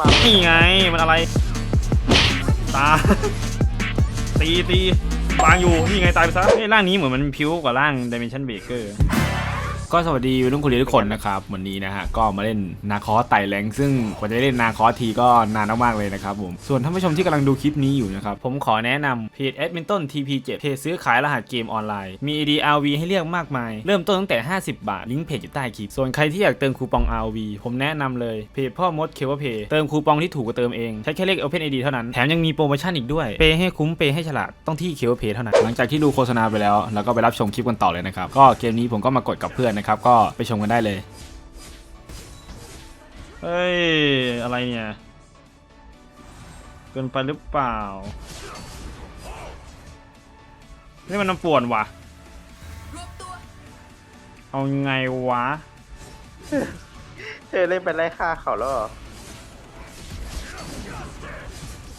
วางนี่ไงมันอะไร ตา ตีตีวางอยู่ นี่ไงตายไปซะเฮ้ยร่างนี้เหมือนมันพิ้วกว่าร่าง Dimension Breaker ก็สวัสดีรุ่นคุณเรียนทุกคนนะครับ วันนี้นะฮะก็มาเล่นนาคอสไต่แรงซึ่งกว่าจะเล่นนาคอสทีก็นานมากๆเลยนะครับผมส่วนท่านผู้ชมที่กำลังดูคลิปนี้อยู่นะครับ ผมขอแนะนำเพจ a d m i n t o n TP7 เพจซื้อขายรหัสเกมออนไลน์ มี AD RV ให้เลือกมากมาย เริ่มต้นตั้งแต่ 50 บาท ลิงก์เพจอยู่ใต้คลิป ส่วนใครที่อยากเติมคูปอง RV ผมแนะนำเลยเพจพ่อมดเคเวเพเติมคูปองที่ถูกกว่าเติมเองใช้แค่เลข Open ID เท่านั้นแถมยังมีโปรโมชั่นอีกด้วยเปย์ให้คุ้มเปย์ให้ฉลาดต้องที่เคเวเพเท่านั้นหลังจากที่ดูโฆษณาไปแล้วเราก็ไปรับชมคลิปกันต่อเลยนะครับก็เกมนี้ผมก็มากดกับเพื่อนนะครับ ก็ไปชมกันได้เลย เฮ้ย อะไรเนี่ย เกินไปหรือเปล่า นี่มันน้ำป่วนว่ะเอาไงวะ เธอเล่นไปไล่ฆ่าเขาแล้วเหรอ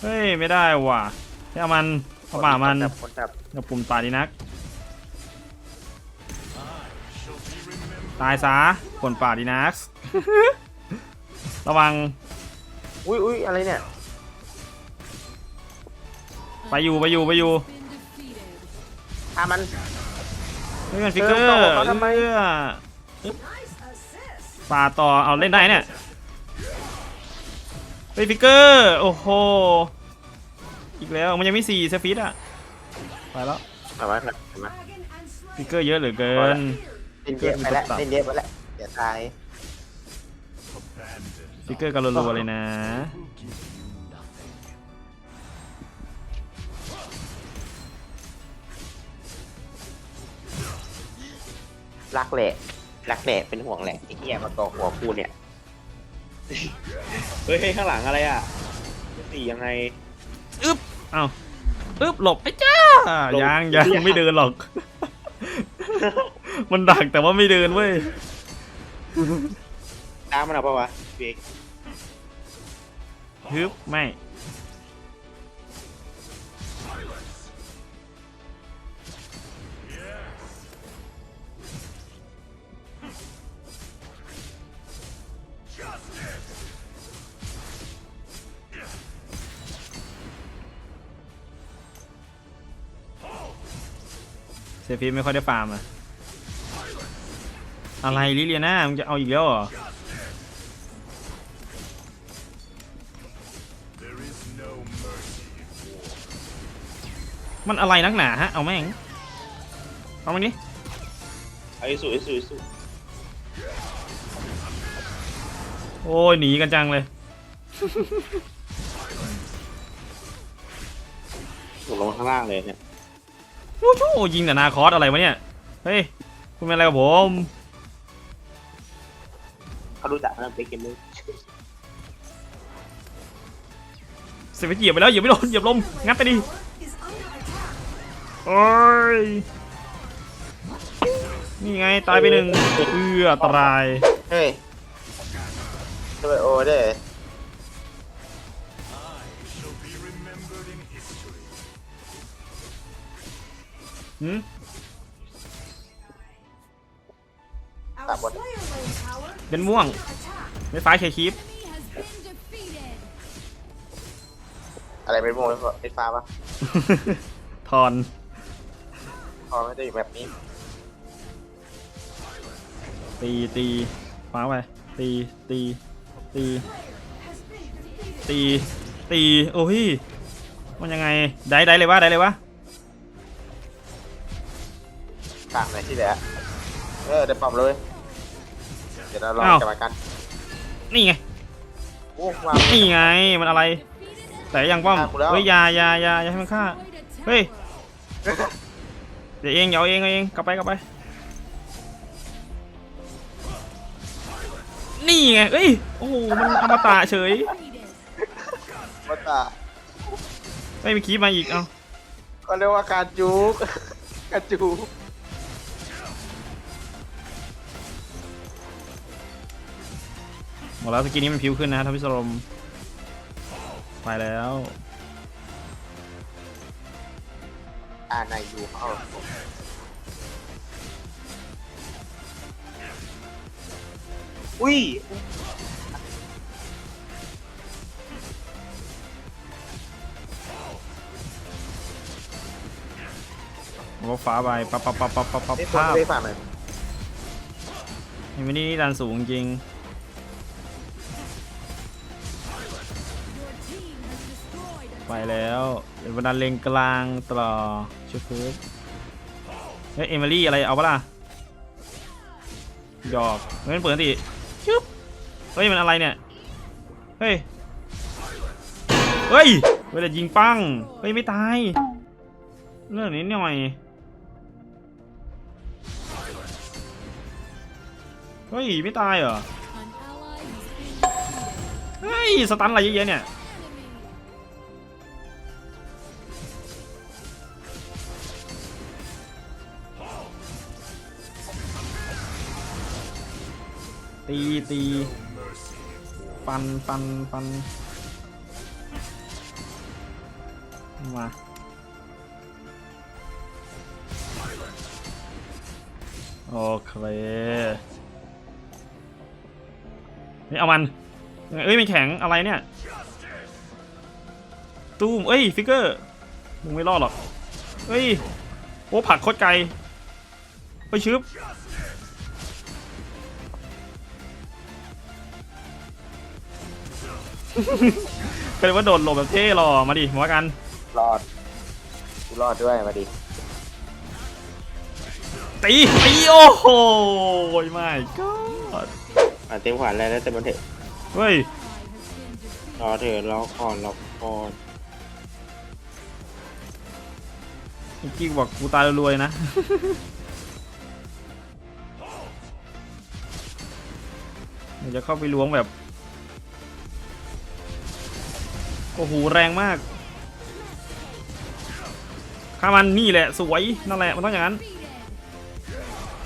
เฮ้ย ไม่ได้ว่ะให้เอามันเอาป่ามันจับคนจับ อย่าปุ่มตายดีนัก ตายซะผลป่าดีนักระวังอุ้ยอุ้ยอะไรเนี่ยไปอยู่ไปอยู่ไปอยู่ฆ่ามัน เฮ้ยมันฟิกเกอเออร์ต่อเขาทำไม เอื้อป่าต่อเอาเล่นได้เนี่ยเฮ้ยฟิกเกอร์โอ้โหอีกแล้วมันยังไม่สี่สฟิตอะไปแล้ว เอาไว้ครับเห็นไหม ฟิกเกอร์เยอะเหลือเกิน เล่นเยอะไปแล้วเล่นเยอะไปแล้วอย่าตายฟิกเกอร์กันรัวๆเลยนะรักแหละรักแหละเป็นห่วงแหละไอ้เหี้ยมาตอกหัวกูเนี่ยเฮ้ยข้างหลังอะไรอะสี่ยังไงอึ๊บเอ้าอึ๊บหลบไอ้จ้าหลบยังยังยังไม่เดินหรอก มันดักแต่ว่าไม่เดินเว้ยตามมันเอาปะวะเบกฮึบไม่ เซฟีไม่ค่อยได้ฟาร์มอะ อะไรลิเลียน่ามึงจะเอาอีกแล้วเหรอมันอะไรนักหนาฮะ เอาแม่งเอามาดิไอ้สุไอ้สุไอ้สุโอ้ยหนีกันจังเลยถูกลงข้างล่างเลยเนี่ย โอ้โหยิงแต่นาคอสอะไรวะเนี่ย เฮ้ย คุณเป็นอะไรกับผม เขารู้จักนะเบกเกมเมอร์เสร็จไปเหยียบไปแล้วเหยียบไม่โดนเหยียบลมงัดไปดิโอ้ยนี่ไงตายไปหนึ่งเอื้ออันตรายเฮ้ยทำไมโอ้เด้หืม ตามบนเป็นม่วงไม่ฟ้าเคคีปอะไรเป็นโมงไฟฟ้าปะทอนพอไม่ได้อยู่แบบนี้ ตีตีฟ้าไปตีตีตีตีตีโอ้ยมันยังไงได้ได้เลยวะได้เลยวะต่างไหนที่เหลือเออเดี๋ยวปรับเลยเดี๋ยวเราลองอ้าว จับมากันนี่ไง โอ้วาง นี่ไง มันอะไร แต่ยังป้อมฆ่ากูแล้ว เฮ้ยอยาอยาอยาอย่าให้มันฆ่า เฮ้ย เดี๋ยวเองเดี๋ยวเอาเองเอาเอง กลับไปกลับไป นี่ไงเอ้ย โอ้โห มันอมตะเฉย วัตตาไม่มีคีบมาอีก เอ้า ก็เรียกว่าการจุก การจุก บอกแล้วสกินนี้มันผิวขึ้นนะท่านพิศรมไปแล้วอาในายูเข้าอุ้ยผมก็ฟ้าไปปั๊บปั๊บปั๊บปั๊บปั๊บไม่ควภาพไม่ผ่านเลย เห็นไหมนี่ดันสูงจริง แล้วเดี๋ยววันเลงกลางต่อชูฟูดเฮ้ยเอมิลี่อะไรเอาปะล่ะหยอกเฮ้ยมันเปิดติชึบเฮ้ยมันอะไรเนี่ย เฮ้ย เฮ้ยเวลายิงปังเฮ้ยไม่ตาย เรื่องนี้หน่อย เฮ้ยไม่ตายเหรอ เฮ้ยสตันอะไรเยอะแยะเนี่ย ตีตีฟันฟันฟันมาโอเคนี่เอามันเอ้ยมันแข็งอะไรเนี่ยตูมเอ้ยฟิกเกอร์มึงไม่รอดหรอกเอ้ยโอ้ผักโคตรไกลไปชึบ ก็เลยว่าโดดหลบแบบเท่หรอมาดิมาว่ากันรอดกูรอดด้วยมาดิตีตีโอ้โหไม่ก็อะเต็มขวัญแล้วแล้วแต่มันเถอะเฮ้ยรอเถอะรอก่อนรอก่อนเมื่อกี้บอกกูตายรวยๆนะ เดี๋ยวจะเข้าไปล้วงแบบ โอ้โหแรงมากข้ามันนี่แหละสวยนั่นแหละมันต้องอย่างนั้น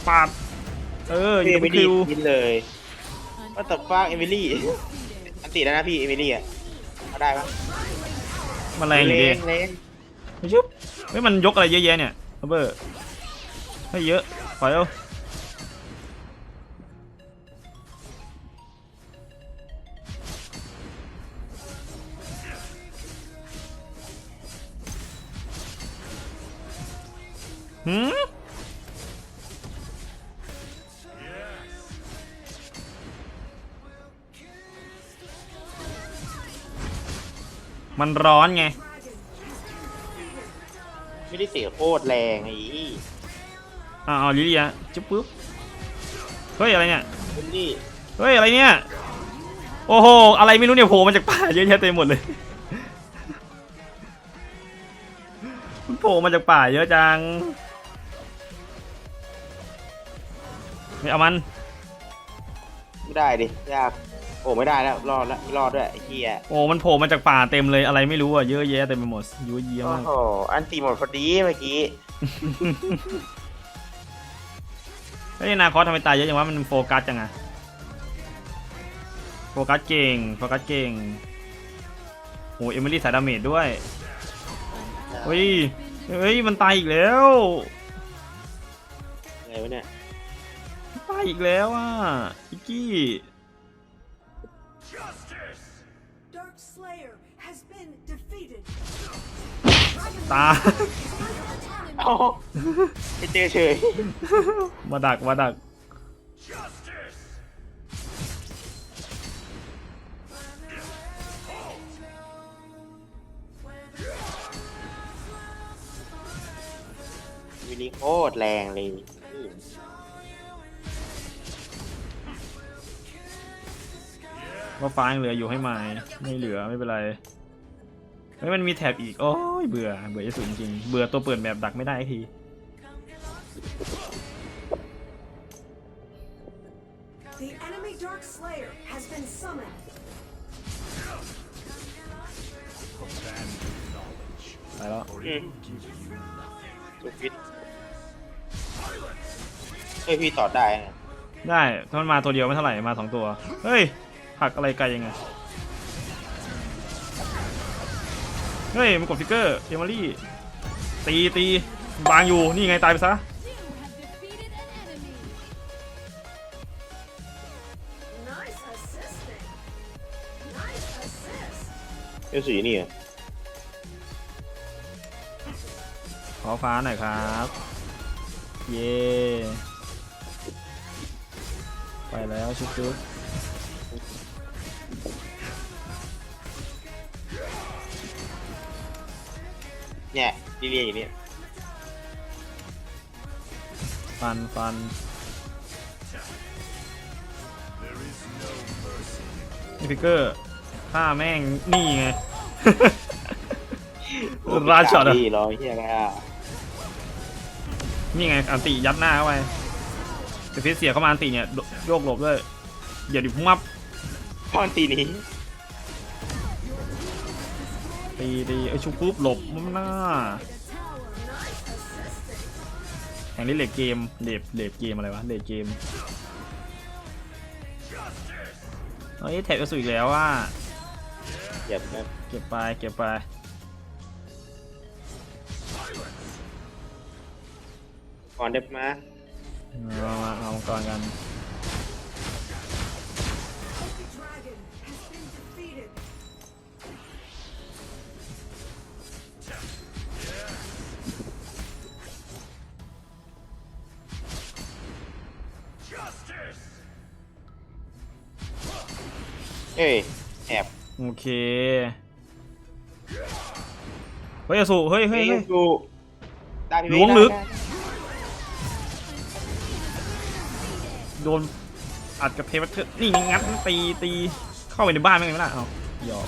ปาดเอออพี่ย่าเอไปมิลี่คิวกินเลยว่าแต่ฟากเอมิลี่อันติแล้วนะพี่เอมิลี่อะเอาได้ปะมันแรงอยู่ดีเล่นไม่ชุบเฮ้ยมันยกอะไรเยอะแยะเนี่ยระเบิดให้เยอะปล่อยเอา หืมมันร้อนไง ไม่ได้เสียโคตรแรงไอ้อ่าเอาลิเลียจุ๊บปุ๊บ เฮ้ย อะไรเนี่ยเอมิลี่เฮ้ย อะไรเนี่ย โอ้โห อะไรไม่รู้เนี่ยโผล่มาจากป่าเยอะแยะเต็มหมดเลย มันโผล่มาจากป่าเยอะจัง ไม่เอามันไม่ได้ดิยากโอ้ไม่ได้แล้วรอดแล้วไม่รอดด้วยไอ้เหี้ยโอ้มันโผล่มาจากป่าเต็มเลยอะไรไม่รู้อะเยอะแยะเต็มไปหมดยั่วเยี่ยโอ้มากโหอันติหมดพอดีเมื่อกี้เฮ้ยนาคอสทำไมตายเยอะจังวะมันโฟกัสจังอะโฟกัสเก่งโฟกัสเก่งโอ้เอมิลี่สายดาเมจด้วยเฮ้ยเฮ้ยมันตายอีกแล้วอะไรวะเนี่ยตาย อีกแล้วอะอิกกี้ Dark Slayer has been defeated. ตาเอ้าไปเจอเฉยมาดักมาดัก วิลีโคตรแรงเลย ว่าฟ้ายังเหลืออยู่ให้ไม้ไม่เหลือไม่เป็นไรเฮ้ยมันมีแถบอีก โอ้ยเบื่อเบื่อจะสุดจริงๆเบื่อตัวเปิดแบบดักไม่ได้ที The enemy Dark Slayer has been summoned. ไปแล้วอืมสุดฟิตเฮ้ยพี่ต่อได้นะได้ถ้ามันมาตัวเดียวไม่เท่าไหร่มาสองตัว เฮ้ย ผลักอะไรไกลยังไง เฮ้ย มันกดฟิกเกอร์ เอมารี่ ตีตีบางอยู่ นี่ไงตายไปซะ Nice assisting. Nice assist. เอลสีนี่เหรอขอฟ้าหน่อยครับ เย่ไปแล้วชุบชุ เนี่ยลิเลียอย่างเนี้ยฟันฟันนี่พิกเกอร์ฆ่าแม่งนี่ไง ราช็อตอะพี่รอเฮียอะไรอะนี่ไงอันติยัดหน้าเข้าไปแต่ฟิสเสียเข้ามาอันติเนี่ยโดโยกหลบด้วยเดี๋ยวดิพุ่งมับพอนตีนี้ ตีตีไอยชุบปุ๊บหลบมุมหน้าแข่งนี้เลดเกมเลดเลดเกมอะไรวะเลดเกมเฮ้ยแท็กกระสุนอีกแล้วว่าเหยียบนะเก็บไปเก็บไปก่อนเด็บมาเอามาเอามังกรกัน เอ้ยแอบโอเค เฮ้ยอสูเฮ้ยเฮ้ยเฮ้ย ดูได้พี่ล้วงลึก โดนอัดกับเพลวัตเตอร์นี่งัดตีตีเข้าไปในบ้านไม่ไงไม่ล่ะเอาหยอก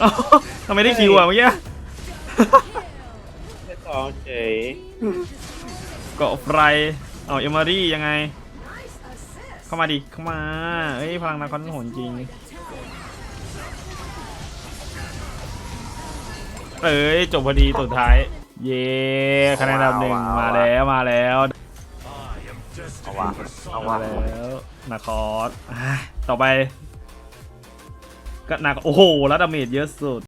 เอ้าทำไมได้คิวอะเมื่อกี้ ได้สองเฉยเกาะไฟเอาเอมารี่ยังไง เข้ามาดิ เข้ามา เอ้ย พลังนาคอนโหนจริง เอ้ย จบพอดีสุดท้าย เย้คะแนนอันดับหนึ่งมาแล้วมาแล้วเอาวะเอามาวะแล้วนาคอสอะต่อไป ก็นาโอ้โห แล้วดาเมจเยอะสุด